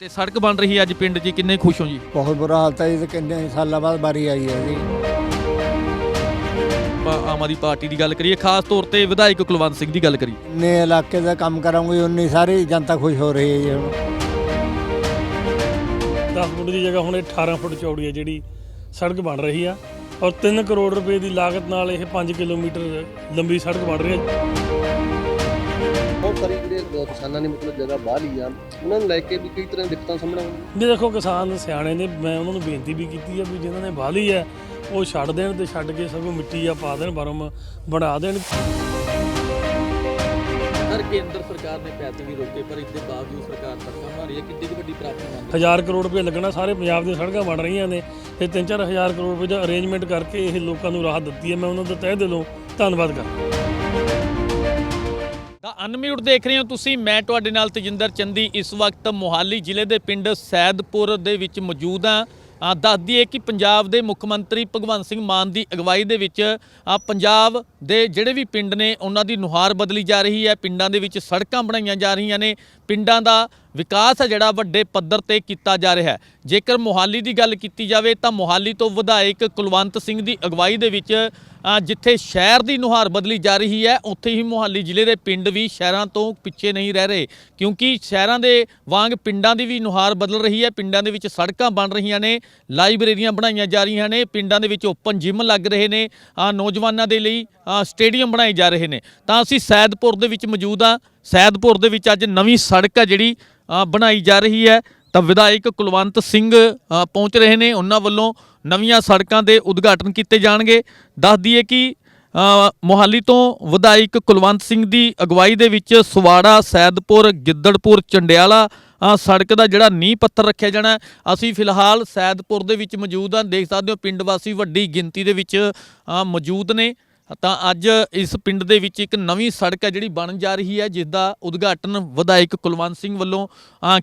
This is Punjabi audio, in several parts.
ਤੇ ਸੜਕ ਬਣ ਰਹੀ ਹੈ ਅੱਜ ਪਿੰਡ 'ਚ ਕਿੰਨੇ ਖੁਸ਼ ਹੋ ਜੀ? ਬਹੁਤ ਬੁਰਾ ਹਾਲਤ ਹੈ ਜੀ ਤੇ ਕਿੰਨੇ ਸਾਲਾਂ ਬਾਅਦ ਬਾਰੀ ਆਈ ਹੈ ਜੀ। ਆਪਾਂ ਆਮ ਆਦਮੀ ਪਾਰਟੀ ਦੀ ਗੱਲ ਕਰੀਏ ਖਾਸ ਤੌਰ ਤੇ ਵਿਧਾਇਕ ਕੁਲਵੰਤ ਸਿੰਘ ਦੀ ਗੱਲ ਕਰੀਏ। ਇੰਨੇ ਇਲਾਕੇ ਦਾ ਕੰਮ ਕਰਾਂਗੇ ਉਨੀ ਸਾਰੀ ਜਨਤਾ ਖੁਸ਼ ਹੋ ਰਹੀ ਹੈ ਜੀ ਹੁਣ। 10 ਫੁੱਟ ਦੀ ਜਗ੍ਹਾ ਹੁਣ ਇਹ 18 ਫੁੱਟ ਚੌੜੀ ਹੈ ਜਿਹੜੀ ਸੜਕ ਬਣ ਰਹੀ ਆ। ਔਰ 3 ਕਰੋੜ ਰੁਪਏ ਦੀ ਲਾਗਤ ਨਾਲ ਇਹ 5 ਕਿਲੋਮੀਟਰ ਲੰਬੀ ਸੜਕ ਬਣ ਰਹੀ ਹੈ। ਬਹੁਤ ਸਾਰੀ ਜਿਹੜੇ ਕਿਸਾਨਾਂ ਨੇ ਮਤਲਬ ਜਗ੍ਹਾ ਬਾਹ ਲਈ ਆ ਉਹਨਾਂ ਨੂੰ ਲੈ ਕੇ ਵੀ ਕਈ ਤਰ੍ਹਾਂ ਦਿੱਕਤਾਂ ਸਾਹਮਣੇ ਆਉਂਦੀਆਂ ਵੀ ਦੇਖੋ ਕਿਸਾਨ ਸਿਆਣੇ ਨੇ ਮੈਂ ਉਹਨਾਂ ਨੂੰ ਬੇਨਤੀ ਵੀ ਕੀਤੀ ਆ ਵੀ ਜਿਨ੍ਹਾਂ ਨੇ ਵਾਹ ਲਈ ਹੈ ਉਹ ਛੱਡ ਦੇਣ ਤੇ ਛੱਡ ਕੇ ਸਗੋਂ ਮਿੱਟੀ ਆ ਪਾ ਦੇਣ ਬਰਮ ਬਣਾ ਦੇਣ। ਸਰ ਕੇਂਦਰ ਸਰਕਾਰ ਨੇ ਪੈਸੇ ਵੀ ਰੋਕੇ ਪਰ ਇਸ ਦੇ ਬਾਵਜੂਦ ਸਰਕਾਰ ਸੜਕਾਂ ਬਣਾ ਰਹੀ ਹੈ। ਕਿੰਨੀ ਕੁ ਵੱਡੀ ਪ੍ਰਾਪਤੀ ਮੰਨਦੇ ਹਜ਼ਾਰ ਕਰੋੜ ਰੁਪਏ ਲੱਗਣਾ ਸਾਰੇ ਪੰਜਾਬ ਦੀਆਂ ਸੜਕਾਂ ਬਣ ਰਹੀਆਂ ਨੇ। ਤੇ 3-4 ਹਜ਼ਾਰ ਕਰੋੜ ਰੁਪਏ ਦਾ ਅਰੇਂਜਮੈਂਟ ਕਰਕੇ ਇਹ ਲੋਕਾਂ ਨੂੰ ਰਾਹਤ ਦਿੱਤੀ ਹੈ। ਮੈਂ ਉਹਨਾਂ ਦਾ ਤਹਿ ਦਿਲੋਂ ਧੰਨਵਾਦ ਕਰਦਾ। ਅਨਮਿਊਟ ਦੇਖ ਰਹੇ ਹੋ ਤੁਸੀਂ, ਮੈਂ ਤੁਹਾਡੇ ਨਾਲ ਤਜਿੰਦਰ ਚੰਦੀ ਇਸ ਵਕਤ ਮੋਹਾਲੀ ਜ਼ਿਲ੍ਹੇ ਦੇ ਪਿੰਡ ਸੈਦਪੁਰ ਦੇ ਵਿੱਚ ਮੌਜੂਦ ਹਾਂ। ਆ ਦੱਸ ਕਿ ਪੰਜਾਬ ਦੇ ਮੁੱਖ ਮੰਤਰੀ ਭਗਵੰਤ ਸਿੰਘ ਮਾਨ ਦੀ ਅਗਵਾਈ ਦੇ ਵਿੱਚ ਪੰਜਾਬ ਦੇ ਜਿਹੜੇ ਵੀ ਪਿੰਡ ਨੇ, ਉਹਨਾਂ ਦੀ ਨੁਹਾਰ ਬਦਲੀ ਜਾ ਰਹੀ ਹੈ। ਪਿੰਡਾਂ ਦੇ ਵਿੱਚ ਸੜਕਾਂ ਬਣਾਈਆਂ ਜਾ ਰਹੀਆਂ ਨੇ। ਪਿੰਡਾਂ ਦਾ ਵਿਕਾਸ ਹੈ ਜਿਹੜਾ, ਵੱਡੇ ਪੱਧਰ ਤੇ ਕੀਤਾ ਜਾ ਰਿਹਾ ਹੈ। ਜੇਕਰ ਮੋਹਾਲੀ ਦੀ ਗੱਲ ਕੀਤੀ ਜਾਵੇ, ਤਾਂ ਮੋਹਾਲੀ ਤੋਂ ਵਿਧਾਇਕ ਕੁਲਵੰਤ ਸਿੰਘ ਦੀ ਅਗਵਾਈ ਦੇ ਵਿੱਚ ਜਿੱਥੇ ਸ਼ਹਿਰ ਦੀ ਨੁਹਾਰ ਬਦਲੀ ਜਾ ਰਹੀ ਹੈ, ਉੱਥੇ ਹੀ ਮੋਹਾਲੀ ਜ਼ਿਲ੍ਹੇ ਦੇ ਪਿੰਡ ਵੀ ਸ਼ਹਿਰਾਂ ਤੋਂ ਪਿੱਛੇ ਨਹੀਂ ਰਹਿ ਰਹੇ। ਕਿਉਂਕਿ ਸ਼ਹਿਰਾਂ ਦੇ ਵਾਂਗ ਪਿੰਡਾਂ ਦੀ ਵੀ ਨੁਹਾਰ ਬਦਲ ਰਹੀ ਹੈ। ਪਿੰਡਾਂ ਦੇ ਵਿੱਚ ਸੜਕਾਂ ਬਣ ਰਹੀਆਂ ਨੇ, ਲਾਇਬ੍ਰੇਰੀਆਂ ਬਣਾਈਆਂ ਜਾ ਰਹੀਆਂ ਨੇ। ਪਿੰਡਾਂ ਦੇ ਵਿੱਚ ਓਪਨ ਜਿਮ ਲੱਗ ਰਹੇ ਨੇ ਨੌਜਵਾਨਾਂ ਦੇ ਲਈ ਸਟੇਡੀਅਮ ਬਣਾਏ ਜਾ ਰਹੇ ਨੇ। ਤਾਂ ਅਸੀਂ ਸੈਦਪੁਰ ਦੇ ਵਿੱਚ ਮੌਜੂਦ ਹਾਂ। ਸੈਦਪੁਰ ਦੇ ਵਿੱਚ ਅੱਜ ਨਵੀਂ ਸੜਕ ਹੈ ਜਿਹੜੀ ਬਣਾਈ ਜਾ ਰਹੀ ਹੈ। ਤਾਂ ਵਿਧਾਇਕ ਕੁਲਵੰਤ ਸਿੰਘ ਪਹੁੰਚ ਰਹੇ ਨੇ। ਉਹਨਾਂ ਵੱਲੋਂ ਨਵੀਆਂ ਸੜਕਾਂ ਦੇ ਉਦਘਾਟਨ ਕੀਤੇ ਜਾਣਗੇ। ਦੱਸ ਦਈਏ ਕਿ ਮੋਹਾਲੀ ਤੋਂ ਵਿਧਾਇਕ ਕੁਲਵੰਤ ਸਿੰਘ ਦੀ ਅਗਵਾਈ ਦੇ ਵਿੱਚ ਸਵਾੜਾ, ਸੈਦਪੁਰ, ਗਿੱਦੜਪੁਰ, ਚੰਡਿਆਲਾ ਸੜਕ ਦਾ ਜਿਹੜਾ ਨੀਂਹ ਪੱਥਰ ਰੱਖਿਆ ਜਾਣਾ ਅਸੀਂ ਫਿਲਹਾਲ ਸੈਦਪੁਰ ਦੇ ਵਿੱਚ ਮੌਜੂਦ ਹਾਂ। ਦੇਖ ਸਕਦੇ ਹੋ ਪਿੰਡ ਵਾਸੀ ਵੱਡੀ ਗਿਣਤੀ ਦੇ ਵਿੱਚ ਮੌਜੂਦ ਨੇ। ਤਾਂ ਅੱਜ ਇਸ ਪਿੰਡ ਦੇ ਵਿੱਚ ਇੱਕ ਨਵੀਂ ਸੜਕ ਹੈ ਜਿਹੜੀ ਬਣ ਜਾ ਰਹੀ ਹੈ ਜਿਸ ਦਾ ਉਦਘਾਟਨ ਵਿਧਾਇਕ ਕੁਲਵੰਤ ਸਿੰਘ ਵੱਲੋਂ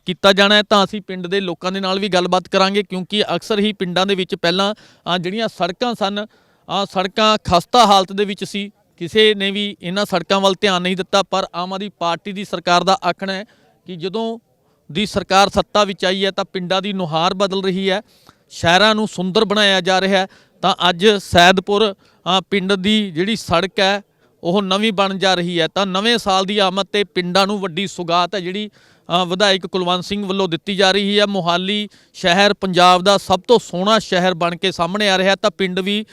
ਕੀਤਾ ਜਾਣਾ ਹੈ। ਤਾਂ ਅਸੀਂ ਪਿੰਡ ਦੇ ਲੋਕਾਂ ਦੇ ਨਾਲ ਵੀ ਗੱਲਬਾਤ ਕਰਾਂਗੇ, ਕਿਉਂਕਿ ਅਕਸਰ ਹੀ ਪਿੰਡਾਂ ਦੇ ਵਿੱਚ ਪਹਿਲਾਂ ਜਿਹੜੀਆਂ ਸੜਕਾਂ ਸਨ ਸੜਕਾਂ ਖਸਤਾ ਹਾਲਤ ਦੇ ਵਿੱਚ ਸੀ। ਕਿਸੇ ਨੇ ਵੀ ਇਹਨਾਂ ਸੜਕਾਂ ਵੱਲ ਧਿਆਨ ਨਹੀਂ ਦਿੱਤਾ, ਪਰ ਆਮ ਆਦਮੀ ਪਾਰਟੀ ਦੀ ਸਰਕਾਰ ਦਾ ਆਖਣਾ ਹੈ ਕਿ ਜਦੋਂ ਦੀ ਸਰਕਾਰ ਸੱਤਾ ਵਿੱਚ ਆਈ ਹੈ, ਤਾਂ ਪਿੰਡਾਂ ਦੀ ਨੁਹਾਰ ਬਦਲ ਰਹੀ ਹੈ। ਸ਼ਹਿਰਾਂ ਨੂੰ ਸੁੰਦਰ ਬਣਾਇਆ ਜਾ ਰਿਹਾ ਹੈ। ਤਾਂ ਅੱਜ ਸੈਦਪੁਰ ਪਿੰਡ ਦੀ ਜਿਹੜੀ ਸੜਕ ਹੈ, ਉਹ ਨਵੀਂ ਬਣ ਜਾ ਰਹੀ ਹੈ। ਤਾਂ ਨਵੇਂ ਸਾਲ ਦੀ ਆਮਦ ਤੇ ਪਿੰਡਾਂ ਨੂੰ ਵੱਡੀ ਸੁਗਾਤ ਹੈ, ਜਿਹੜੀ ਵਿਧਾਇਕ ਕੁਲਵੰਤ ਸਿੰਘ ਵੱਲੋਂ ਦਿੱਤੀ ਜਾ ਰਹੀ ਹੈ। ਮੋਹਾਲੀ ਸ਼ਹਿਰ ਪੰਜਾਬ ਦਾ ਸਭ ਤੋਂ ਸੋਹਣਾ ਸ਼ਹਿਰ ਬਣ ਕੇ ਸਾਹਮਣੇ ਆ ਰਿਹਾ ਤਾਂ ਪਿੰਡ ਵੀ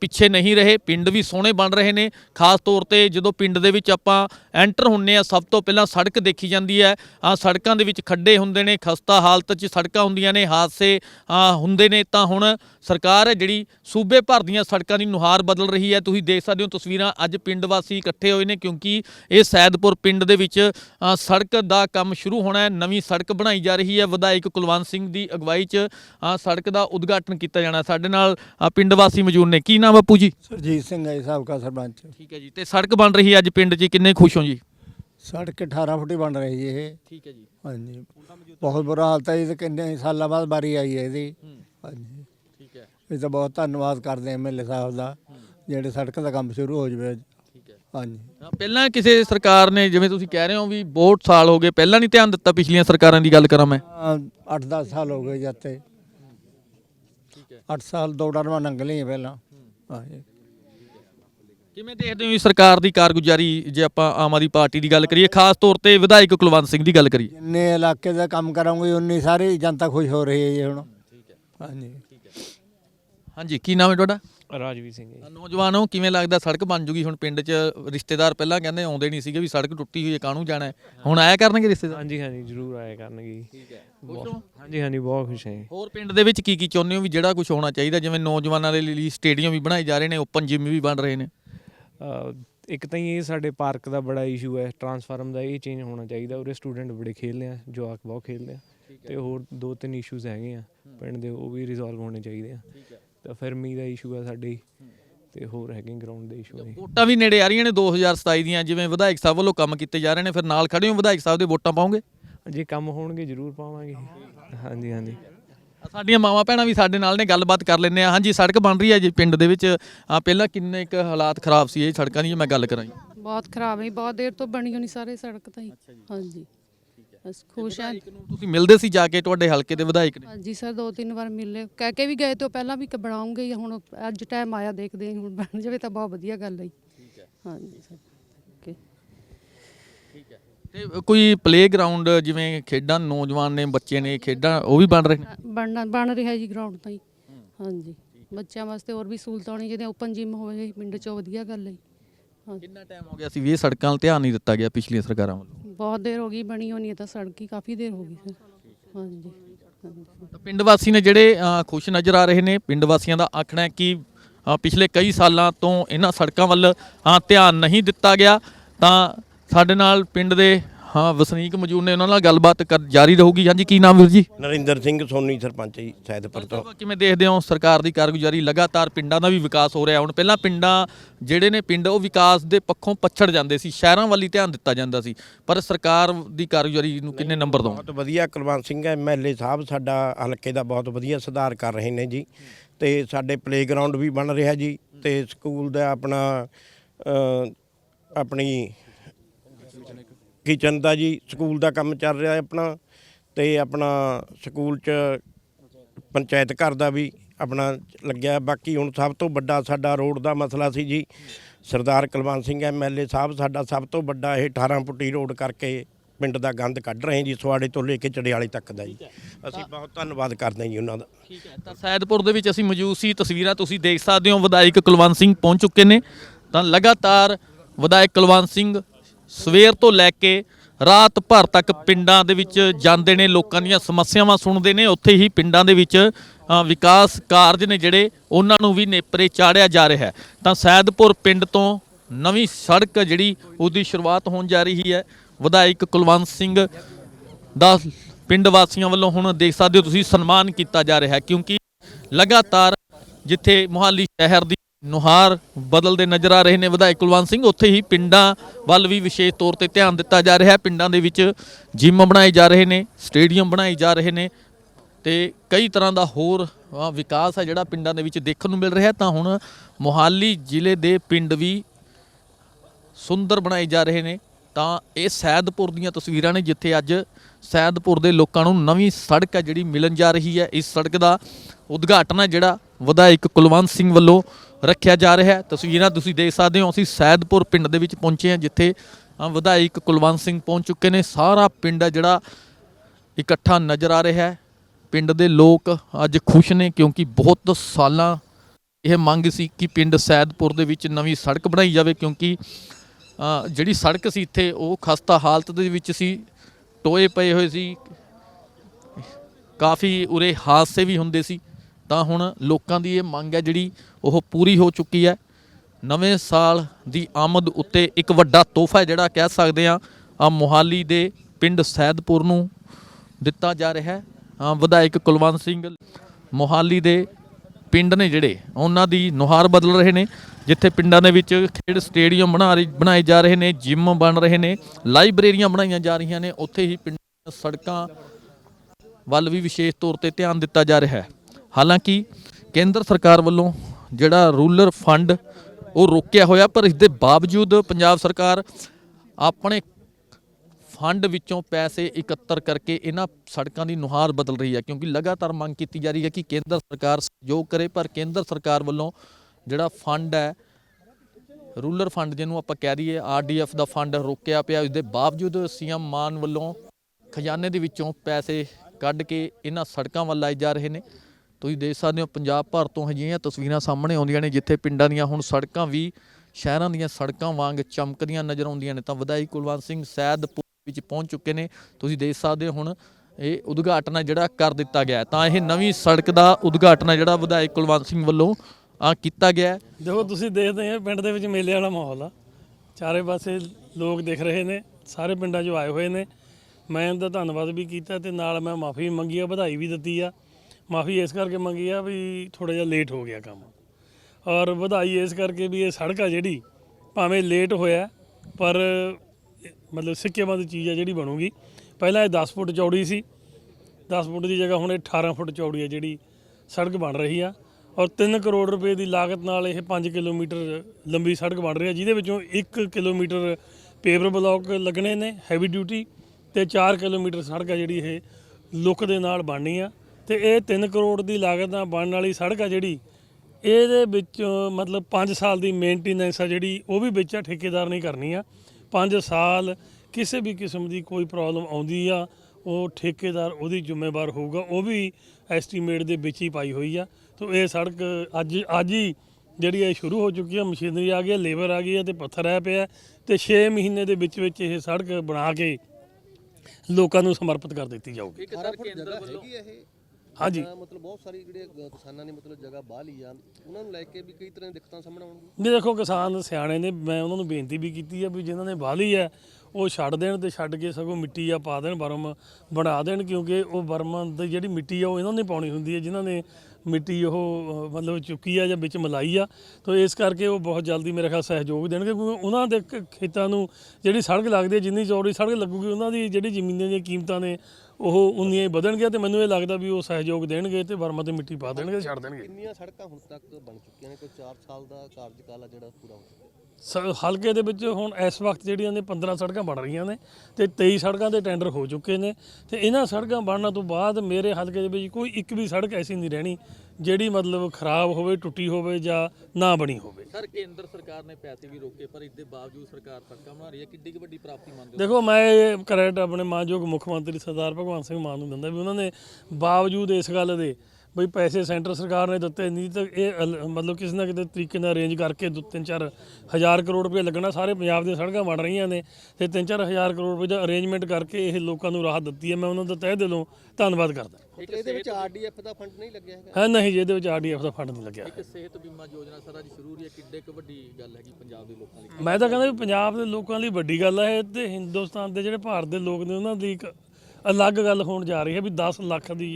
ਪਿੱਛੇ ਨਹੀਂ ਰਹੇ। ਪਿੰਡ ਵੀ ਸੋਹਣੇ ਬਣ ਰਹੇ ਨੇ। ਖਾਸ ਤੌਰ ਤੇ ਜਦੋਂ ਪਿੰਡ ਦੇ ਵਿੱਚ ਆਪਾਂ ਐਂਟਰ ਹੁੰਨੇ ਆ, ਸਭ ਤੋਂ ਪਹਿਲਾਂ ਸੜਕ ਦੇਖੀ ਜਾਂਦੀ ਹੈ। ਆ ਸੜਕਾਂ ਦੇ ਵਿੱਚ ਖੱਡੇ ਹੁੰਦੇ ਨੇ, ਖਸਤਾ ਹਾਲਤ 'ਚ ਸੜਕਾਂ ਹੁੰਦੀਆਂ ਨੇ, ਹਾਦਸੇ ਹੁੰਦੇ ਨੇ। ਤਾਂ ਹੁਣ ਸਰਕਾਰ ਹੈ ਜਿਹੜੀ ਸੂਬੇ ਭਰ ਦੀਆਂ ਸੜਕਾਂ ਦੀ ਨੁਹਾਰ ਬਦਲ ਰਹੀ ਹੈ। ਤੁਸੀਂ ਦੇਖ ਸਕਦੇ ਹੋ ਤਸਵੀਰਾਂ ਅੱਜ ਪਿੰਡ ਵਾਸੀ ਇਕੱਠੇ ਹੋਏ ਨੇ ਕਿਉਂਕਿ ਇਹ ਸੈਦਪੁਰ ਪਿੰਡ ਦੇ ਵਿੱਚ ਸੜਕ ਦਾ ਕੰਮ ਸ਼ੁਰੂ ਹੋਣਾ ਹੈ ਨਵੀਂ ਸੜਕ ਬਣਾਈ ਜਾ ਰਹੀ ਹੈ। ਵਿਧਾਇਕ ਕੁਲਵੰਤ ਸਿੰਘ ਦੀ ਅਗਵਾਈ 'ਚ ਸੜਕ ਦਾ ਉਦਘਾਟਨ ਕੀਤਾ ਜਾਣਾ। ਸਾਡੇ ਨਾਲ ਪਿੰਡ ਵਾਸੀ ਮੌਜੂਦ ਨੇ। ਕੀ ਨਾਮ ਬਾਪੂ ਜੀ? ਸਰਜੀਤ ਸਿੰਘ ਹੈ ਸਾਬਕਾ ਸਰਪੰਚ। ਠੀਕ ਹੈ ਜੀ। ਤੇ ਸੜਕ ਬਣ ਰਹੀ ਹੈ ਅੱਜ ਪਿੰਡ 'ਚ ਕਿੰਨੇ ਖੁਸ਼ ਹੋ ਜੀ? ਸੜਕ 18 ਫੁੱਟ ਬਣ ਰਹੀ ਹੈ ਇਹ। ਠੀਕ ਹੈ ਜੀ। ਹਾਂਜੀ। ਬਹੁਤ ਬੁਰਾ ਹਾਲਤ ਹੈ ਜੀ ਤੇ ਕਿੰਨੇ ਸਾਲਾਂ ਬਾਅਦ ਬਾਰੀ ਆਈ ਹੈ ਇਹਦੀ। ਹਾਂਜੀ। ਠੀਕ ਹੈ। ਇਹ ਤਾਂ ਬਹੁਤ ਧੰਨਵਾਦ ਕਰਦੇ ਐਮਐਲਏ ਸਾਹਿਬ ਦਾ ਜਿਹੜੇ ਸੜਕ ਦਾ ਕੰਮ ਸ਼ੁਰੂ ਹੋ ਜਾਵੇ। ਹਾਂਜੀ। ਹਾਂ, ਪਹਿਲਾਂ ਕਿਸੇ ਸਰਕਾਰ ਨੇ ਜਿਵੇਂ ਤੁਸੀਂ ਕਹਿ ਰਹੇ ਹੋ ਵੀ ਬਹੁਤ ਸਾਲ ਹੋ ਗਏ ਪਹਿਲਾਂ ਨਹੀਂ ਧਿਆਨ ਦਿੱਤਾ ਪਿਛਲੀਆਂ ਸਰਕਾਰਾਂ ਦੀ ਗੱਲ ਕਰਾਂ ਮੈਂ? 8-10 ਸਾਲ ਹੋ ਗਏ ਜਾਤੇ ਠੀਕ ਹੈ। 8 ਸਾਲ ਦੋ ਡਰਮਾ ਨੰਗ ਲਈ ਪਹਿਲਾਂ। ਹਾਂਜੀ ਕਿਵੇਂ ਦੇਖਦੇ ਹੋ ਸਰਕਾਰ ਦੀ ਕਾਰਗੁਜ਼ਾਰੀ ਜੇ ਆਪਾਂ ਆਮ ਆਦਮੀ ਪਾਰਟੀ ਦੀ ਗੱਲ ਕਰੀਏ ਖਾਸ ਤੌਰ ਤੇ ਵਿਧਾਇਕ ਕੁਲਵੰਤ ਸਿੰਘ ਦੀ ਗੱਲ ਕਰੀਏ? ਜਿੰਨੇ ਇਲਾਕੇ ਦਾ ਕੰਮ ਕਰਾਂਗੇ ਉਨੀ ਸਾਰੀ ਜਨਤਾ ਖੁਸ਼ ਹੋ ਰਹੀ ਹੈ ਜੀ ਹੁਣ। ਹਾਂਜੀ। ਹਾਂਜੀ ਕੀ ਨਾਮ ਹੈ ਤੁਹਾਡਾ? ਰਾਜਵੀਰ ਸਿੰਘ ਜੀ। ਨੌਜਵਾਨੋ ਕਿਵੇਂ ਲੱਗਦਾ ਸੜਕ ਬਣ ਜੂਗੀ? ਹੁਣ ਪਿੰਡ 'ਚ ਰਿਸ਼ਤੇਦਾਰ ਪਹਿਲਾਂ ਕਹਿੰਦੇ ਆਉਂਦੇ ਨਹੀਂ ਸੀਗੇ ਵੀ ਸੜਕ ਟੁੱਟੀ ਹੋਈ ਹੈ ਕਾਹਨੂੰ ਜਾਣਾ ਹੈ? ਹੁਣ ਆਇਆ ਕਰਨਗੇ ਰਿਸ਼ਤੇਦਾਰ? ਹਾਂਜੀ ਹਾਂਜੀ ਜ਼ਰੂਰ ਆਇਆ ਕਰਨਗੇ ਠੀਕ ਹੈ। ਬਹੁਤ- ਹਾਂਜੀ ਹਾਂਜੀ ਬਹੁਤ ਖੁਸ਼ ਹਾਂ। ਹੋਰ ਪਿੰਡ ਦੇ ਵਿੱਚ ਕੀ ਕੀ ਚਾਹੁੰਦੇ ਹੋ ਵੀ ਜਿਹੜਾ ਕੁਝ ਹੋਣਾ ਚਾਹੀਦਾ? ਜਿਵੇਂ ਨੌਜਵਾਨਾਂ ਦੇ ਲਈ ਸਟੇਡੀਅਮ ਵੀ ਬਣਾਏ ਜਾ ਰਹੇ ਨੇ ਓਪਨ ਜਿਮ ਵੀ ਬਣ ਰਹੇ ਨੇ। ਅਹ ਇੱਕ ਤਾਂ ਇਹ ਸਾਡੇ ਪਾਰਕ ਦਾ ਬੜਾ ਇਸ਼ੂ ਹੈ ਟਰਾਂਸਫਾਰਮ ਦਾ ਇਹ ਚੇਂਜ ਹੋਣਾ ਚਾਹੀਦਾ। ਉਰੇ ਸਟੂਡੈਂਟ ਬੜੇ ਖੇਡਦੇ ਆ ਜਵਾਕ ਬਹੁਤ ਖੇਡਦੇ ਆ। ਤੇ ਹੋਰ ਦੋ ਤਿੰਨ ਇਸ਼ੂਜ਼ ਹੈਗੇ ਆ ਪਿੰਡ ਦੇ ਉਹ ਵੀ ਰਿਜ਼ੋਲਵ ਹੋਣੇ ਚਾਹੀਦੇ ਆ। ਤਾਂ ਫਰਮੀ ਦਾ ਇਸ਼ੂ ਹੈ ਸਾਡੇ ਤੇ ਹੋਰ ਹੈਗੇ ਗਰਾਊਂਡ ਦੇ ਇਸ਼ੂ ਹੈ ਵੋਟਾਂ ਵੀ ਨੇੜੇ ਆ ਰਹੀਆਂ ਨੇ 2027 ਦੀਆਂ ਜਿਵੇਂ ਵਿਧਾਇਕ ਸਾਹਿਬ ਵੱਲੋਂ ਕੰਮ ਕੀਤੇ ਜਾ ਰਹੇ ਨੇ ਫਿਰ ਨਾਲ ਖੜੇ ਹੋ ਵਿਧਾਇਕ ਸਾਹਿਬ ਦੇ ਵੋਟਾਂ ਪਾਉਂਗੇ ਜੇ ਕੰਮ ਹੋਣਗੇ ਜ਼ਰੂਰ ਪਾਵਾਂਗੇ। ਹਾਂਜੀ ਹਾਂਜੀ। ਸਾਡੀਆਂ ਮਾਵਾਂ ਭੈਣਾਂ ਵੀ ਸਾਡੇ ਨਾਲ ਨੇ ਗੱਲਬਾਤ ਕਰ ਲੈਂਦੇ ਆ। ਹਾਂਜੀ ਸੜਕ ਬਣ ਰਹੀ ਹੈ ਜੀ ਪਿੰਡ ਦੇ ਵਿੱਚ। ਆ ਪਹਿਲਾਂ ਕਿੰਨੇ ਕੁ ਹਾਲਾਤ ਖਰਾਬ ਸੀ ਇਹ ਸੜਕਾਂ ਦੀ ਜੇ ਮੈਂ ਗੱਲ ਕਰਾਂ ਜੀ? ਬਹੁਤ ਖਰਾਬ ਹੈ ਬਹੁਤ ਦੇਰ ਤੋਂ ਬਣੀ ਹੋਣੀ ਸਾਰੇ ਸੜਕ ਤਾਂ ਹੀ ਹਾਂਜੀ। ਬਸ ਖੁਸ਼ ਹਾਂ ਵਿਧਾਇਕ ਨੂੰ ਤੁਸੀਂ ਮਿਲਦੇ ਸੀ ਜਾ ਕੇ ਤੁਹਾਡੇ ਹਲਕੇ ਦੇ ਵਿਧਾਇਕ ਨੇ? ਹਾਂਜੀ ਸਰ ਦੋ ਤਿੰਨ ਵਾਰ ਮਿਲੇ। ਕਹਿ ਕੇ ਵੀ ਗਏ ਤੋਂ ਪਹਿਲਾਂ ਵੀ ਕ- ਬਣਾਉਂਗੇ ਹੀ ਹੁਣ ਅੱਜ ਟਾਈਮ ਆਇਆ ਦੇਖਦੇ ਹਾਂ ਹੁਣ ਬਣ ਜਾਵੇ ਤਾਂ ਬਹੁਤ ਵਧੀਆ ਗੱਲ ਹੈ ਠੀਕ ਹੈ। ਹਾਂਜੀ ਸਰ ਓਕੇ। ਤੇ ਕੋਈ ਪਲੇਗਰਾਉਂਡ ਜਿਵੇਂ ਖੇਡਾਂ ਨੌਜਵਾਨ ਨੇ ਬੱਚੇ ਨੇ ਖੇਡਾਂ ਉਹ ਵੀ ਬਣ ਰਹੇ? ਨੇ ਬਣਨਾ ਬਣ ਰਿਹਾ ਜੀ ਗਰਾਊਂਡ ਤਾਂ ਹੀ। ਹਾਂਜੀ। ਬੱਚਿਆਂ ਵਾਸਤੇ ਹੋਰ ਵੀ ਸਹੂਲਤਾਂ ਹੋਣੀ ਜਿਹਦੇ ਓਪਨ ਜਿਮ ਹੋਵੇ ਪਿੰਡ 'ਚ ਵਧੀਆ ਗੱਲ ਹੈ ਜੀ। ਕਿੰਨਾ ਟਾਈਮ ਹੋ ਗਿਆ ਸੀ? ਵੀ ਇਹ ਸੜਕਾਂ 'ਤੇ ਧਿਆਨ ਨਹੀਂ ਦਿੱਤਾ ਗਿਆ ਪਿਛਲੀਆਂ ਸਰਕਾਰਾਂ ਵੱਲੋਂ? ਬਹੁਤ ਦੇਰ ਹੋ ਗਈ ਬਣੀ ਹੋਣੀ ਹੈ ਤਾਂ ਸੜਕ ਹੀ ਕਾਫੀ ਦੇਰ ਹੋ ਗਈ ਸਰ ਹਾਂਜੀ ਹਾਂਜੀ। ਤਾਂ ਪਿੰਡ ਵਾਸੀ ਨੇ ਜਿਹੜੇ ਅ, ਖੁਸ਼ ਨਜ਼ਰ ਆ ਰਹੇ ਨੇ ਪਿੰਡ ਵਾਸੀਆਂ ਦਾ ਆਖਣਾ ਹੈ ਕਿ ਅ, ਪਿਛਲੇ ਕਈ ਸਾਲਾਂ ਤੋਂ ਇਹਨਾਂ ਸੜਕਾਂ ਵੱਲ ਅ, ਧਿਆਨ ਨਹੀਂ ਦਿੱਤਾ ਗਿਆ। ਤਾਂ ਸਾਡੇ ਨਾਲ ਪਿੰਡ ਦੇ ਹਾਂ ਵਸਨੀਕ ਮੌਜੂਦ ਨੇ ਉਹਨਾਂ ਨਾਲ ਗੱਲਬਾਤ ਕਰ ਜਾਰੀ ਰਹੂਗੀ। ਹਾਂਜੀ ਕੀ ਨਾਮ ਵੀਰ ਜੀ? ਨਰਿੰਦਰ ਸਿੰਘ ਸੋਨੀ ਸਰਪੰਚ ਜੀ ਸੈਦਪੁਰ ਤੋਂ। ਕਿਵੇਂ ਦੇਖਦੇ ਹੋ ਸਰਕਾਰ ਦੀ ਕਾਰਗੁਜ਼ਾਰੀ? ਲਗਾਤਾਰ ਪਿੰਡਾਂ ਦਾ ਵੀ ਵਿਕਾਸ ਹੋ ਰਿਹਾ। ਹੁਣ ਪਹਿਲਾਂ ਪਿੰਡਾਂ ਜਿਹੜੇ ਨੇ ਪਿੰਡ ਉਹ ਵਿਕਾਸ ਦੇ ਪੱਖੋਂ ਪਛੜ ਜਾਂਦੇ ਸੀ। ਸ਼ਹਿਰਾਂ ਵੱਲ ਹੀ ਧਿਆਨ ਦਿੱਤਾ ਜਾਂਦਾ ਸੀ। ਪਰ ਸਰਕਾਰ ਦੀ ਕਾਰਗੁਜ਼ਾਰੀ ਨੂੰ ਕਿੰਨੇ ਨੰਬਰ ਦੋ ਬਹੁਤ ਵਧੀਆ ਕੁਲਵੰਤ ਸਿੰਘ ਐਮਐਲਏ ਸਾਹਿਬ ਸਾਡਾ ਹਲਕੇ ਦਾ ਬਹੁਤ ਵਧੀਆ ਸੁਧਾਰ ਕਰ ਰਹੇ ਨੇ ਜੀ। ਤੇ ਸਾਡੇ ਪਲੇਗਰਾਉਂਡ ਵੀ ਬਣ ਰਿਹਾ ਜੀ। ਤੇ ਸਕੂਲ ਦਾ ਆਪਣਾ ਅ, ਆਪਣੀ ਕਿਚਨ ਦਾ ਜੀ ਸਕੂਲ ਦਾ ਕੰਮ ਚੱਲ ਰਿਹਾ ਆਪਣਾ ਤੇ ਆਪਣਾ ਸਕੂਲ 'ਚ ਪੰਚਾਇਤ ਘਰ ਦਾ ਵੀ ਆਪਣਾ ਲੱਗਿਆ ਬਾਕੀ ਹੁਣ ਸਭ ਤੋਂ ਵੱਡਾ ਸਾਡਾ ਰੋਡ ਦਾ ਮਸਲਾ ਸੀ ਜੀ। ਸਰਦਾਰ ਕੁਲਵੰਤ ਸਿੰਘ ਐਮਐਲਏ ਸਾਹਿਬ ਸਾਡਾ ਸਭ ਤੋਂ ਵੱਡਾ ਇਹ 18 ਪੁੱਟੀ ਰੋਡ ਕਰਕੇ ਪਿੰਡ ਦਾ ਗੰਦ ਕੱਢ ਰਹੇ ਜੀ ਸਵਾੜੇ ਤੋਂ ਲੈ ਕੇ ਚੜਿਆਲੇ ਤੱਕ ਦਾ ਜੀ। ਅਸੀਂ ਬਹੁਤ ਧੰਨਵਾਦ ਕਰਦੇ ਹਾਂ ਜੀ ਉਹਨਾਂ ਦਾ। ਠੀਕ ਹੈ, ਤਾਂ ਸੈਦਪੁਰ ਦੇ ਵਿੱਚ ਅਸੀਂ ਮੌਜੂਦ ਸੀ, ਤਸਵੀਰਾਂ ਤੁਸੀਂ ਦੇਖ ਸਕਦੇ ਹੋ, ਵਿਧਾਇਕ ਕੁਲਵੰਤ ਸਿੰਘ ਪਹੁੰਚ ਚੁੱਕੇ ਨੇ। ਤਾਂ ਲਗਾਤਾਰ ਵਿਧਾਇਕ ਕੁਲਵੰਤ ਸਿੰਘ ਸਵੇਰ ਤੋਂ ਲੈ ਕੇ ਰਾਤ ਭਰ ਤੱਕ ਪਿੰਡਾਂ ਦੇ ਵਿੱਚ ਜਾਂਦੇ ਨੇ, ਲੋਕਾਂ ਦੀਆਂ ਸਮੱਸਿਆਵਾਂ ਸੁਣਦੇ ਨੇ। ਉੱਥੇ ਹੀ ਪਿੰਡਾਂ ਦੇ ਵਿੱਚ ਵਿਕਾਸ ਕਾਰਜ ਨੇ ਜਿਹੜੇ, ਉਹਨਾਂ ਨੂੰ ਵੀ ਨੇਪਰੇ ਚਾੜਿਆ ਜਾ ਰਿਹਾ ਹੈ। ਤਾਂ ਸੈਦਪੁਰ ਪਿੰਡ ਤੋਂ ਨਵੀਂ ਸੜਕ ਜਿਹੜੀ, ਉਹਦੀ ਸ਼ੁਰੂਆਤ ਹੋਣ ਜਾ ਰਹੀ ਹੈ। ਵਿਧਾਇਕ ਕੁਲਵੰਤ ਸਿੰਘ ਦਾ ਪਿੰਡ ਵਾਸੀਆਂ ਵੱਲੋਂ ਹੁਣ ਦੇਖ ਸਕਦੇ ਹੋ ਤੁਸੀਂ, ਸਨਮਾਨ ਕੀਤਾ ਜਾ ਰਿਹਾ ਹੈ। ਕਿਉਂਕਿ ਲਗਾਤਾਰ ਜਿੱਥੇ ਮੁਹਾਲੀ ਸ਼ਹਿਰ ਦੀ ਨੁਹਾਰ ਬਦਲਦੇ ਨਜ਼ਰ ਆ ਰਹੇ ਨੇ। ਵਿਧਾਇਕ ਕੁਲਵੰਤ ਸਿੰਘ, ਉੱਥੇ ਹੀ ਪਿੰਡਾਂ ਵੱਲ ਵੀ ਵਿਸ਼ੇਸ਼ ਤੌਰ ਤੇ ਧਿਆਨ ਦਿੱਤਾ ਜਾ ਰਿਹਾ ਹੈ। ਪਿੰਡਾਂ ਦੇ ਵਿੱਚ ਜਿਮ ਬਣਾਏ ਜਾ ਰਹੇ ਨੇ, ਸਟੇਡੀਅਮ ਬਣਾਏ ਜਾ ਰਹੇ ਨੇ ਤੇ ਕਈ ਤਰ੍ਹਾਂ ਦਾ ਹੋਰ ਵਿਕਾਸ ਹੈ ਜਿਹੜਾ ਪਿੰਡਾਂ ਦੇ ਵਿੱਚ ਦੇਖਣ ਨੂੰ ਮਿਲ ਰਿਹਾ ਤਾਂ ਹੁਣ ਮੋਹਾਲੀ ਜ਼ਿਲ੍ਹੇ ਦੇ ਪਿੰਡ ਵੀ ਸੁੰਦਰ ਬਣਾਏ ਜਾ ਰਹੇ ਨੇ। ਤਾਂ ਇਹ ਸੈਦਪੁਰ ਦੀਆਂ ਤਸਵੀਰਾਂ ਨੇ, ਜਿੱਥੇ ਅੱਜ ਸੈਦਪੁਰ ਦੇ ਲੋਕਾਂ ਨੂੰ ਨਵੀਂ ਸੜਕ ਹੈ ਜਿਹੜੀ ਮਿਲਣ ਜਾ ਰਹੀ ਹੈ। ਇਸ ਸੜਕ ਦਾ ਉਦਘਾਟਨ ਹੈ ਜਿਹੜਾ ਵਿਧਾਇਕ ਕੁਲਵੰਤ ਸਿੰਘ ਵੱਲੋਂ ਰੱਖਿਆ ਜਾ ਰਿਹਾ ਹੈ। ਤਸਵੀਰਾਂ ਤੁਸੀਂ ਦੇਖ ਸਕਦੇ ਹੋ, ਅਸੀਂ ਸੈਦਪੁਰ ਪਿੰਡ ਦੇ ਵਿੱਚ ਪਹੁੰਚੇ ਹਾਂ, ਜਿੱਥੇ ਵਿਧਾਇਕ ਕੁਲਵੰਤ ਸਿੰਘ ਪਹੁੰਚ ਚੁੱਕੇ ਨੇ। ਸਾਰਾ ਪਿੰਡ ਹੈ ਜਿਹੜਾ ਇਕੱਠਾ ਨਜ਼ਰ ਆ ਰਿਹਾ ਹੈ। ਪਿੰਡ ਦੇ ਲੋਕ ਅੱਜ ਖੁਸ਼ ਨੇ, ਕਿਉਂਕਿ ਬਹੁਤ ਸਾਲਾਂ ਇਹ ਮੰਗ ਸੀ ਕਿ ਪਿੰਡ ਸੈਦਪੁਰ ਦੇ ਵਿੱਚ ਨਵੀਂ ਸੜਕ ਬਣਾਈ ਜਾਵੇ, ਕਿਉਂਕਿ ਜਿਹੜੀ ਸੜਕ ਸੀ ਇੱਥੇ, ਉਹ ਖਸਤਾ ਹਾਲਤ ਦੇ ਵਿੱਚ ਸੀ। ਟੋਏ ਪਏ ਹੋਏ ਸੀ। ਕਾਫੀ ਉਰੇ ਹਾਦਸੇ ਵੀ ਹੁੰਦੇ ਸੀ। ਤਾਂ ਹੁਣ ਲੋਕਾਂ ਦੀ ਇਹ ਮੰਗ ਹੈ ਜਿਹੜੀ, ਉਹ ਪੂਰੀ ਹੋ ਚੁੱਕੀ ਹੈ। ਨਵੇਂ ਸਾਲ ਦੀ ਆਮਦ ਉੱਤੇ ਇੱਕ ਵੱਡਾ ਤੋਹਫਾ ਜਿਹੜਾ ਕਹਿ ਸਕਦੇ ਆ ਆ ਮੁਹਾਲੀ ਦੇ ਪਿੰਡ ਸੈਦਪੁਰ ਨੂੰ ਦਿੱਤਾ ਜਾ ਰਿਹਾ ਹੈ। ਵਿਧਾਇਕ ਕੁਲਵੰਤ ਸਿੰਘ ਮੁਹਾਲੀ ਦੇ ਪਿੰਡ ਨੇ ਜਿਹੜੇ, ਉਹਨਾਂ ਦੀ ਨੁਹਾਰ ਬਦਲ ਰਹੇ ਨੇ। ਜਿੱਥੇ ਪਿੰਡਾਂ ਦੇ ਵਿੱਚ ਖੇਡ ਸਟੇਡੀਅਮ ਬਣਾ ਰਹੇ ਬਣਾਏ ਜਾ ਰਹੇ ਨੇ, ਜਿਮ ਬਣ ਰਹੇ ਨੇ, ਲਾਇਬ੍ਰੇਰੀਆਂ ਬਣਾਈਆਂ ਜਾ ਰਹੀਆਂ ਨੇ, ਉੱਥੇ ਹੀ ਪਿੰਡ ਸੜਕਾਂ ਵੱਲ ਵੀ ਵਿਸ਼ੇਸ਼ ਤੌਰ ਤੇ ਧਿਆਨ ਦਿੱਤਾ ਜਾ ਰਿਹਾ ਹੈ। ਹਾਲਾਂਕਿ ਕੇਂਦਰ ਸਰਕਾਰ ਵੱਲੋਂ ਜਿਹੜਾ ਰੂਰਲ ਫੰਡ ਉਹ ਰੋਕਿਆ ਹੋਇਆ, ਪਰ ਇਸ ਦੇ ਬਾਵਜੂਦ ਪੰਜਾਬ ਸਰਕਾਰ ਆਪਣੇ ਫੰਡ ਵਿੱਚੋਂ ਪੈਸੇ ਇਕੱਤਰ ਕਰਕੇ ਇਹਨਾਂ ਸੜਕਾਂ ਦੀ ਨੁਹਾਰ ਬਦਲ ਰਹੀ ਹੈ, ਕਿਉਂਕਿ ਲਗਾਤਾਰ ਮੰਗ ਕੀਤੀ ਜਾ ਰਹੀ ਹੈ ਕਿ ਕੇਂਦਰ ਸਰਕਾਰ ਸਹਿਯੋਗ ਕਰੇ, ਪਰ ਕੇਂਦਰ ਸਰਕਾਰ ਵੱਲੋਂ ਜਿਹੜਾ ਫੰਡ ਹੈ ਰੂਰਲ ਫੰਡ ਜਿਹਨੂੰ ਆਪਾਂ ਕਹਿ ਦਈਏ ਆਰਡੀਐਫ ਦਾ ਫੰਡ ਰੋਕਿਆ ਪਿਆ ਉਸ ਦੇ ਬਾਵਜੂਦ ਸੀਐਮ ਮਾਨ ਵੱਲੋਂ ਖਜ਼ਾਨੇ ਦੇ ਵਿੱਚੋਂ ਪੈਸੇ ਕੱਢ ਕੇ ਇਹਨਾਂ ਸੜਕਾਂ ਵੱਲ ਲਾਏ ਜਾ ਰਹੇ ਨੇ। ਤੁਸੀਂ ਦੇਖ ਸਕਦੇ ਹੋ, ਪੰਜਾਬ ਭਰ ਤੋਂ ਅਜਿਹੀਆਂ ਤਸਵੀਰਾਂ ਸਾਹਮਣੇ ਆਉਂਦੀਆਂ ਨੇ, ਜਿੱਥੇ ਪਿੰਡਾਂ ਦੀਆਂ ਹੁਣ ਸੜਕਾਂ ਵੀ, ਸ਼ਹਿਰਾਂ ਦੀਆਂ ਸੜਕਾਂ ਵਾਂਗ ਚਮਕਦੀਆਂ ਨਜ਼ਰ ਆਉਂਦੀਆਂ ਨੇ। ਤਾਂ ਵਿਧਾਇਕ ਕੁਲਵੰਤ ਸਿੰਘ ਸੈਦਪੁਰ ਵਿੱਚ ਪਹੁੰਚ ਚੁੱਕੇ ਨੇ। ਤੁਸੀਂ ਦੇਖ ਸਕਦੇ ਹੋ ਹੁਣ, ਇਹ ਉਦਘਾਟਨ ਜਿਹੜਾ ਕਰ ਦਿੱਤਾ ਗਿਆ ਤਾਂ ਇਹ ਨਵੀਂ ਸੜਕ ਦਾ ਉਦਘਾਟਨ ਜਿਹੜਾ ਵਿਧਾਇਕ ਕੁਲਵੰਤ ਸਿੰਘ ਵੱਲੋਂ ਆ ਕੀਤਾ ਗਿਆ ਦੇਖੋ, ਤੁਸੀਂ ਦੇਖਦੇ ਆ, ਪਿੰਡ ਦੇ ਵਿੱਚ ਮੇਲੇ ਵਾਲਾ ਮਾਹੌਲ ਆ। ਚਾਰੇ ਪਾਸੇ ਲੋਕ ਦਿਖ ਰਹੇ ਨੇ, ਸਾਰੇ ਪਿੰਡਾਂ 'ਚੋਂ ਆਏ ਹੋਏ ਨੇ। ਮੈਂ ਇਹਦਾ ਧੰਨਵਾਦ ਵੀ ਕੀਤਾ ਤੇ ਨਾਲ ਮੈਂ ਮਾਫੀ ਮੰਗੀ ਆ, ਵਧਾਈ ਵੀ ਦਿੱਤੀ ਆ। ਮਾਫੀ ਇਸ ਕਰਕੇ ਮੰਗੀ ਆ ਵੀ ਥੋੜਾ ਜਿਹਾ ਲੇਟ ਹੋ ਗਿਆ ਕੰਮ। ਔਰ ਵਧਾਈ ਇਸ ਕਰਕੇ ਵੀ ਇਹ ਸੜਕ ਆ ਜਿਹੜੀ, ਭਾਵੇਂ ਲੇਟ ਹੋਇਆ, ਪਰ ਮਤਲਬ ਸਿੱਕੇਬੰਦ ਚੀਜ਼ ਆ ਜਿਹੜੀ ਬਣੂਗੀ। ਪਹਿਲਾਂ ਇਹ 10 ਫੁੱਟ ਚੌੜੀ ਸੀ। 10 ਫੁੱਟ ਦੀ ਜਗ੍ਹਾ ਹੁਣ ਇਹ 18 ਫੁੱਟ ਚੌੜੀ ਹੈ ਜਿਹੜੀ ਸੜਕ ਬਣ ਰਹੀ ਆ। ਔਰ 3 ਕਰੋੜ ਰੁਪਏ ਦੀ ਲਾਗਤ ਨਾਲ ਇਹ 5 ਕਿਲੋਮੀਟਰ ਲੰਬੀ ਸੜਕ ਬਣ ਰਹੀ ਹੈ, ਜਿਹਦੇ ਵਿੱਚੋਂ 1 ਕਿਲੋਮੀਟਰ ਪੇਵਰ ਬਲਾਕ ਲੱਗਣੇ ਨੇ ਹੈਵੀ ਡਿਊਟੀ ਤੇ 4 ਕਿਲੋਮੀਟਰ ਸੜਕ ਆ ਜਿਹੜੀ ਇਹ ਲੁੱਕ ਦੇ ਨਾਲ ਬਣਨੀ ਆ। ਤੇ ਇਹ 3 ਕਰੋੜ ਦੀ ਲਾਗਤ ਨਾਲ ਬਣਨ ਵਾਲੀ ਸੜਕ ਆ ਜਿਹੜੀ, ਇਹਦੇ ਵਿੱਚ, ਮਤਲਬ 5 ਸਾਲ ਦੀ ਮੇਨਟੇਨੈਂਸ ਆ ਜਿਹੜੀ, ਉਹ ਵੀ ਵਿੱਚ ਆ, ਠੇਕੇਦਾਰ ਨੇ ਕਰਨੀ ਆ। 5 ਸਾਲ ਕਿਸੇ ਵੀ ਕਿਸਮ ਦੀ ਕੋਈ ਪ੍ਰੋਬਲਮ ਆਉਂਦੀ ਆ, ਉਹ ਠੇਕੇਦਾਰ ਉਹਦੀ ਜ਼ਿੰਮੇਵਾਰ ਹੋਊਗਾ, ਉਹ ਵੀ ਐਸਟੀਮੇਟ ਦੇ ਵਿੱਚ ਹੀ ਪਾਈ ਹੋਈ ਆ। ਤੋਂ ਇਹ ਸੜਕ ਅੱਜ ਅੱਜ ਹੀ ਜਿਹੜੀ ਇਹ ਸ਼ੁਰੂ ਹੋ ਚੁੱਕੀ ਆ ਮਸ਼ੀਨਰੀ ਆ ਗਈ ਹੈ ਲੇਬਰ ਆ ਗਈ ਹੈ ਤੇ ਪੱਥਰ ਆ ਪਿਆ ਤੇ 6 ਮਹੀਨੇ ਦੇ ਵਿੱਚ ਵਿੱਚ ਇਹ ਸੜਕ ਬਣਾ ਕੇ ਲੋਕਾਂ ਨੂੰ ਸਮਰਪਿਤ ਕਰ ਦਿੱਤੀ ਜਾਊਗੀ। ਇੱਕ 18 ਸਰ ਫੁੱਟ ਕੇਂਦਰ ਜਗ੍ਹਾ ਵੱਲੋਂ? ਹੈਗੀ ਆ ਇਹ? ਹਾਂਜੀ। ਮਤਲਬ ਬਹੁਤ ਸਾਰੀ ਜਿਹੜੇ ਕਿਸਾਨਾਂ ਨੇ ਮਤਲਬ ਜਗ੍ਹਾ ਬਾਹ ਲਈ ਆ ਉਹਨਾਂ ਨੂੰ ਲੈ ਕੇ ਵੀ ਕਈ ਤਰ੍ਹਾਂ ਦੀਆਂ ਦਿੱਕਤਾਂ ਸਾਹਮਣੇ ਆਉਣਗੀਆਂ? ਨਹੀਂ ਦੇਖੋ ਕਿਸਾਨ ਸਿਆਣੇ ਨੇ ਮੈਂ ਉਹਨਾਂ ਨੂੰ ਬੇਨਤੀ ਵੀ ਕੀਤੀ ਆ ਵੀ ਜਿਨ੍ਹਾਂ ਨੇ ਵਾਲੀ ਹੈ ਉਹ ਛੱਡ ਦੇਣ ਤੇ ਛੱਡ ਕੇ ਸਗੋਂ ਮਿੱਟੀ ਆ ਪਾ ਦੇਣ ਬਰਮ ਬਣਾ ਦੇਣ ਕਿਉਂਕਿ ਉਹ ਬਰਮ ਦੀ ਜਿਹੜੀ ਮਿੱਟੀ ਆ ਉਹ ਇਹਨਾਂ ਨੇ ਪਾਉਣੀ ਹੁੰਦੀ ਹੈ ਜਿਨ੍ਹਾਂ ਨੇ ਮਿੱਟੀ ਉਹ ਅਹ, ਮਤਲਬ ਚੁੱਕੀ ਆ ਜਾਂ ਵਿੱਚ ਮਲਾਈ ਆ ਤਾਂ ਇਸ ਕਰਕੇ ਉਹ ਬਹੁਤ ਜਲਦੀ ਮੇਰੇ ਖਿਆਲ ਸਹਿਯੋਗ ਦੇਣਗੇ ਕਿਉਂਕਿ ਉਹਨਾਂ ਦੇ ਖ- ਖੇਤਾਂ ਨੂੰ ਜਿਹੜੀ ਸੜਕ ਲੱਗਦੀ ਹੈ ਜਿੰਨੀ ਚੌੜੀ ਸੜਕ ਲੱਗੂਗੀ ਉਹਨਾਂ ਦੀ ਜਿਹੜੀ ਜ਼ਮੀਨਾਂ ਦੀਆਂ ਕੀਮਤਾਂ ਨੇ ਉਹ ਉਨੀਆਂ ਹੀ ਵਧਣਗੀਆਂ ਤੇ ਮੈਨੂੰ ਇਹ ਲੱਗਦਾ ਵੀ ਉਹ ਸਹਿਯੋਗ ਦੇਣਗੇ ਤੇ ਬਰਮਾ ਤੇ ਮਿੱਟੀ ਪਾ ਦੇਣਗੇ। ਤੇ ਛੱਡ ਦੇਣਗੇ ਕਿੰਨੀਆਂ ਸੜਕਾਂ ਹੁਣ ਤੱਕ ਬਣ ਚੁੱਕੀਆਂ ਨੇ ਕੋਈ 4 ਸਾਲ ਦਾ ਕਾਰਜਕਾਲ ਆ ਜਿਹੜਾ ਪੂਰਾ ਹੋ ਚੁੱਕਾ ਸ- ਹਲਕੇ ਦੇ ਵਿੱਚ ਹੁਣ ਇਸ ਵਕਤ ਜਿਹੜੀਆਂ ਨੇ 15 ਸੜਕਾਂ ਬਣ ਰਹੀਆਂ ਨੇ ਤੇ 23 ਸੜਕਾਂ ਦੇ ਟੈਂਡਰ ਹੋ ਚੁੱਕੇ ਨੇ ਤੇ ਇਹਨਾਂ ਸੜਕਾਂ ਬਣਨ ਤੋਂ ਬਾਅਦ ਮੇਰੇ ਹਲਕੇ ਦੇ ਵਿੱਚ ਕੋਈ ਇੱਕ ਵੀ ਸੜਕ ਐਸੀ ਨਹੀਂ ਰਹਿਣੀ ਜਿਹੜੀ ਮਤਲਬ ਖਰਾਬ ਹੋਵੇ ਟੁੱਟੀ ਹੋਵੇ ਜਾਂ ਨਾ ਬਣੀ ਹੋਵੇ। ਸਰ ਕੇਂਦਰ ਸਰਕਾਰ ਨੇ ਪੈਸੇ ਵੀ ਰੋਕੇ ਪਰ ਇਸ ਦੇ ਬਾਵਜੂਦ ਸਰਕਾਰ ਸੜਕਾਂ ਬਣਾ ਰਹੀ ਹੈ। ਕਿੱਡੀ ਕੁ ਵੱਡੀ ਪ੍ਰਾਪਤੀ ਮੰਨਦੇ ਹੋ ਦੇਖੋ ਮੈਂ ਇਹ ਕ੍ਰੈਡਿਟ ਆਪਣੇ ਮਾਨਯੋਗ ਮੁੱਖ ਮੰਤਰੀ ਸਰਦਾਰ ਭਗਵੰਤ ਸਿੰਘ ਮਾਨ ਨੂੰ ਦਿੰਦਾ ਵੀ ਉਹਨਾਂ ਨੇ ਬਾਵਜੂਦ ਇਸ ਗੱਲ ਦੇ ਬਈ ਪੈਸੇ ਸੈਂਟਰ ਸਰਕਾਰ ਨੇ ਦਿੱਤੇ ਨਹੀਂ ਤਾਂ ਇਹ ਅਲ- ਮਤਲਬ ਕਿਸੇ ਨਾ ਕਿਸੇ ਤਰੀਕੇ ਨਾਲ ਅਰੇਂਜ ਕਰਕੇ ਦੋ ਤਿੰਨ ਚਾਰ ਹਜ਼ਾਰ ਕਰੋੜ ਰੁਪਏ ਲੱਗਣਾ ਸਾਰੇ ਪੰਜਾਬ ਦੀਆਂ ਸੜਕਾਂ ਬਣ ਰਹੀਆਂ ਨੇ ਤੇ ਤਿੰਨ ਚਾਰ ਹਜ਼ਾਰ ਕਰੋੜ ਰੁਪਏ ਦਾ ਅਰੇਂਜਮੈਂਟ ਕਰਕੇ ਇਹ ਲੋਕਾਂ ਨੂੰ ਰਾਹਤ ਦਿੱਤੀ ਹੈ ਮੈਂ ਉਹਨਾਂ ਦਾ ਤਹਿ ਦਿਲੋਂ ਧੰਨਵਾਦ ਕਰਦਾ। ਇੱਕ ਇਹਦੇ ਵਿੱਚ ਆਰਡੀਐਫ ਦਾ ਫੰਡ ਨਹੀਂ ਲੱਗਿਆ ਹੈਗਾ? ਹੈ ਨਹੀਂ ਜੀ, ਇਹਦੇ ਵਿੱਚ ਆਰਡੀਐਫ ਦਾ ਫੰਡ ਨਹੀਂ ਲੱਗਿਆ। ਇੱਕ ਸਿਹਤ ਬੀਮਾ ਯੋਜਨਾ ਸਰ ਅੱਜ ਸ਼ੁਰੂ ਹੈ ਕਿੱਡੇ ਕੁ ਵੱਡੀ ਗੱਲ ਹੈਗੀ ਪੰਜਾਬ ਦੇ ਲੋਕਾਂ ਲਈ? ਮੈਂ ਤਾਂ ਕਹਿੰਦਾ ਵੀ ਪੰਜਾਬ ਦੇ ਲੋਕਾਂ ਲਈ ਵੱਡੀ ਗੱਲ ਹੈ ਇਹ ਤੇ ਹਿੰਦੁਸਤਾਨ ਦੇ ਜਿਹੜੇ ਭਾਰਤ ਦੇ ਲੋਕ ਨੇ ਉਹਨਾਂ ਦੀ ਇੱਕ ਅਲੱਗ ਗੱਲ ਹੋਣ ਜਾ ਰਹੀ ਹੈ ਵੀ 10 ਲੱਖ ਦੀ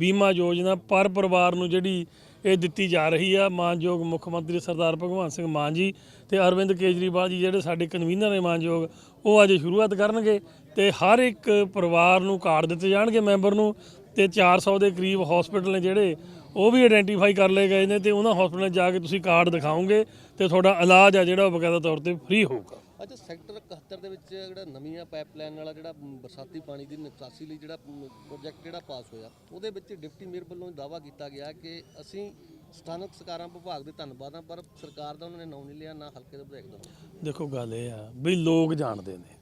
ਬੀਮਾ ਯੋਜਨਾ ਪਰ ਪਰਿਵਾਰ ਨੂੰ ਜਿਹੜੀ ਇਹ ਦਿੱਤੀ ਜਾ ਰਹੀ ਆ, ਮਾਨਯੋਗ ਮੁੱਖ ਮੰਤਰੀ ਸਰਦਾਰ ਭਗਵੰਤ ਸਿੰਘ ਮਾਨ ਜੀ ਤੇ ਅਰਵਿੰਦ ਕੇਜਰੀਵਾਲ ਜੀ ਜਿਹੜੇ ਸਾਡੇ ਕਨਵੀਨਰ ਨੇ ਮਾਨਯੋਗ, ਉਹ ਅੱਜ ਸ਼ੁਰੂਆਤ ਕਰਨਗੇ ਤੇ ਹਰ ਇੱਕ ਪਰਿਵਾਰ ਨੂੰ ਕਾਰਡ ਦਿੱਤੇ ਜਾਣਗੇ ਮੈਂਬਰ ਨੂੰ ਤੇ 400 ਦੇ ਕਰੀਬ ਹਸਪੀਟਲ ਨੇ ਜਿਹੜੇ, ਉਹ ਵੀ ਆਇਡੈਂਟੀਫਾਈ ਕਰ ਲਏ ਗਏ ਨੇ ਤੇ ਉਹਨਾਂ ਹਸਪੀਟਲਾਂ 'ਚ ਜਾ ਕੇ ਤੁਸੀਂ ਕਾਰਡ ਦਿਖਾਓਗੇ ਤੇ ਤੁਹਾਡਾ ਇਲਾਜ ਆ ਜਿਹੜਾ ਉਹ ਬਕਾਇਦਾ ਤੌਰ ਤੇ ਫ੍ਰੀ ਹੋਊਗਾ। ਅੱਛਾ ਸੈਕਟਰ 71 ਦੇ ਵਿੱਚ ਜਿਹੜਾ ਨਵੀਆਂ ਪਾਈਪਲਾਈਨ ਵਾਲਾ ਜਿਹੜਾ ਬਰਸਾਤੀ ਪਾਣੀ ਦੀ ਨਿਕਾਸੀ ਲਈ ਜਿਹੜਾ ਪ੍ਰੋਜੈਕਟ ਜਿਹੜਾ ਪਾਸ ਹੋਇਆ ਉਹਦੇ ਵਿੱਚ ਡਿਪਟੀ ਮੇਅਰ ਵੱਲੋਂ ਦਾਵਾ ਕੀਤਾ ਗਿਆ ਕਿ ਅਸੀਂ ਸਥਾਨਕ ਸਰਕਾਰਾਂ ਵਿਭਾਗ ਦੇ ਧੰਨਵਾਦ ਹਾਂ ਪਰ ਸਰਕਾਰ ਦਾ ਉਹਨਾਂ ਨੇ ਨਾਂ ਨਹੀਂ ਲਿਆ ਨਾ ਹਲਕੇ ਦੇ ਵਿਧਾਇਕ ਦਾ ਦੇਖੋ ਗੱਲ ਇਹ ਆ ਵੀ ਲੋਕ ਜਾਣਦੇ ਨੇ।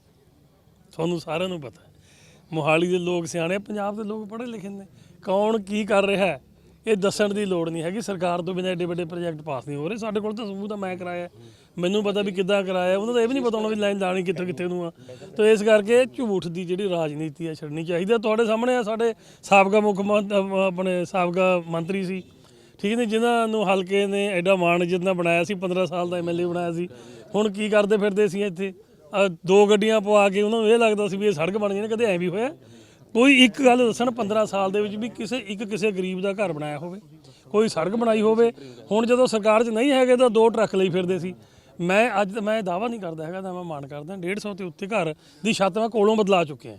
ਤੁਹਾਨੂੰ ਸਾਰਿਆਂ ਨੂੰ ਪਤਾ ਹੈ। ਮੋਹਾਲੀ ਦੇ ਲੋਕ ਸਿਆਣੇ ਪੰਜਾਬ ਦੇ ਲੋਕ ਪੜ੍ਹੇ ਲਿਖੇ ਨੇ। ਕੌਣ ਕੀ ਕਰ ਰਿਹਾ ਹੈ, ਇਹ ਦੱਸਣ ਦੀ ਲੋੜ ਨਹੀਂ ਹੈਗੀ। ਸਰਕਾਰ ਤੋਂ ਬਿਨਾਂ ਐਡੇ ਵੱਡੇ ਪ੍ਰੋਜੈਕਟ ਪਾਸ ਨਹੀਂ ਹੋ ਰਹੇ। ਸਾਡੇ ਕੋਲ ਤਾਂ ਸਮੂਹ ਦਾ ਮੈਂ ਕਰਾਇਆ। ਮੈਨੂੰ ਪਤਾ ਵੀ ਕਿੱਦਾਂ ਕਰਾਇਆ। ਉਹਨਾਂ ਦਾ ਇਹ ਵੀ ਨਹੀਂ ਪਤਾ ਹੋਣਾ ਵੀ ਲਾਈਨ ਲਾਣੀ ਕਿੱਥੇ ਕਿੱਥੇ ਨੂੰ ਆ। ਤਾਂ ਇਸ ਕਰਕੇ ਝੂਠ ਦੀ ਜਿਹੜੀ ਰਾਜਨੀਤੀ ਆ ਛੱਡਣੀ ਚਾਹੀਦੀ ਆ। ਤੁਹਾਡੇ ਸਾਹਮਣੇ ਆ ਸਾਡੇ ਸਾਬਕਾ ਮੁੱਖ ਮੰਤ- ਆਪਣੇ ਸਾਬਕਾ ਮੰਤਰੀ ਸੀ। ਠੀਕ ਨੇ ਜਿਨ੍ਹਾਂ ਨੂੰ ਹਲਕੇ ਨੇ ਐਡਾ ਮਾਣ ਜਿੰਨਾ ਬਣਾਇਆ ਸੀ। 15 ਸਾਲ ਦਾ ਐਮਐਲਏ ਬਣਾਇਆ ਸੀ। ਹੁਣ ਕੀ ਕਰਦੇ ਫਿਰਦੇ ਸੀ ਇੱਥੇ? ਦੋ ਗੱਡੀਆਂ ਪਵਾ ਕੇ ਉਹਨਾਂ ਨੂੰ ਇਹ ਲੱਗਦਾ ਸੀ ਵੀ ਇਹ ਸੜਕ ਬਣ ਜਾਣੀ ਕਦੇ ਐ ਵੀ ਹੋਇਆ। ਕੋਈ ਇੱਕ ਗੱਲ ਦੱਸਣ 15 ਸਾਲ ਦੇ ਵਿੱਚ ਵੀ ਕਿਸੇ ਇੱਕ ਕਿਸੇ ਗਰੀਬ ਦਾ ਘਰ ਬਣਾਇਆ ਹੋਵੇ, ਕੋਈ ਸੜਕ ਬਣਾਈ ਹੋਵੇ। ਹੁਣ ਜਦੋਂ ਸਰਕਾਰ 'ਚ ਨਹੀਂ ਹੈਗੇ ਤਾਂ ਦੋ ਟਰੱਕ ਲਈ ਫਿਰਦੇ ਸੀ। ਮੈਂ ਅੱਜ ਮੈਂ ਦਾਵਾ ਨਹੀਂ ਕਰਦਾ ਹੈਗਾ ਤਾਂ ਮੈਂ ਮਾਣ ਕਰਦਾ। 150 ਤੇ ਉੱਤੇ ਘਰ ਦੀ ਛੱਤ ਮੈਂ ਕੋਲੋਂ ਬਦਲਾ ਚੁੱਕਿਆ।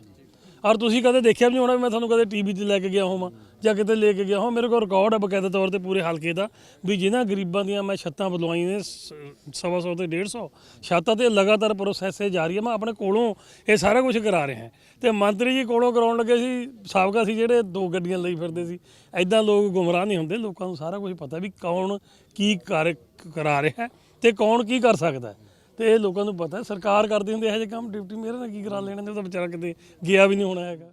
ਔਰ ਤੁਸੀਂ ਕਦੇ ਦੇਖਿਆ ਵੀ ਨਹੀਂ ਹੋਣਾ ਮੈਂ ਤੁਹਾਨੂੰ ਕਦੇ ਟੀਵੀ ਤੇ ਲੈ ਕੇ ਗਿਆ ਹੋਵਾਂ। ਜਾਂ ਕਿਤੇ ਲੈ ਕੇ ਗਿਆ ਹਾਂ ਮੇਰੇ ਕੋਲ ਰਿਕਾਰਡ ਹੈ ਬਕਾਇਦਾ ਤੌਰ ਤੇ ਪੂਰੇ ਹਲਕੇ ਦਾ, ਵੀ ਜਿਨ੍ਹਾਂ ਗਰੀਬਾਂ ਦੀਆਂ ਮੈਂ ਛੱਤਾਂ ਬਦਲਵਾਈਆਂ ਨੇ, ਸ- ਸਵਾ ਸੌ ਤੇ 150 ਛੱਤਾਂ ਤੇ ਲਗਾਤਾਰ ਪ੍ਰੋਸੈਸ ਇਹ ਜਾਰੀ ਹੈ ਮੈਂ ਆਪਣੇ ਕੋਲੋਂ ਇਹ ਸਾਰਾ ਕੁਝ ਕਰਾ ਰਿਹਾ ਹਾਂ। ਤੇ ਮੰਤਰੀ ਜੀ ਕੋਲੋਂ ਕਰਾਉਣ ਲੱਗੇ ਸੀ, ਸਾਬਕਾ ਸੀ ਜਿਹੜੇ ਦੋ ਗੱਡੀਆਂ ਲਈ ਫਿਰਦੇ ਸੀ। ਐਦਾਂ ਲੋਕ ਗੁੰਮਰਾਹ ਨਹੀਂ ਹੁੰਦੇ, ਲੋਕਾਂ ਨੂੰ ਸਾਰਾ ਕੁਝ ਪਤਾ ਵੀ ਕੌਣ ਕੀ ਕਰ ਕਰਾ ਰਿਹਾ ਹੈ ਤੇ ਕੌਣ ਕੀ ਕਰ ਸਕਦਾ। ਹੈ। ਤੇ ਇਹ ਲੋਕਾਂ ਨੂੰ ਪਤਾ, ਸਰਕਾਰ ਕਰਦੀ ਹੁੰਦੀ ਇਹੋ ਜਿਹੇ ਕੰਮ, ਡਿਪਟੀ ਮੇਅਰ ਨੇ ਕੀ ਕਰਾ ਲੈਣਾ ਨੇ, ਉਹ ਤਾਂ ਵਿਚਾਰਾ ਕਿਤੇ ਗਿਆ ਵੀ ਨਹੀਂ ਹੋਣਾ ਹੈਗਾ।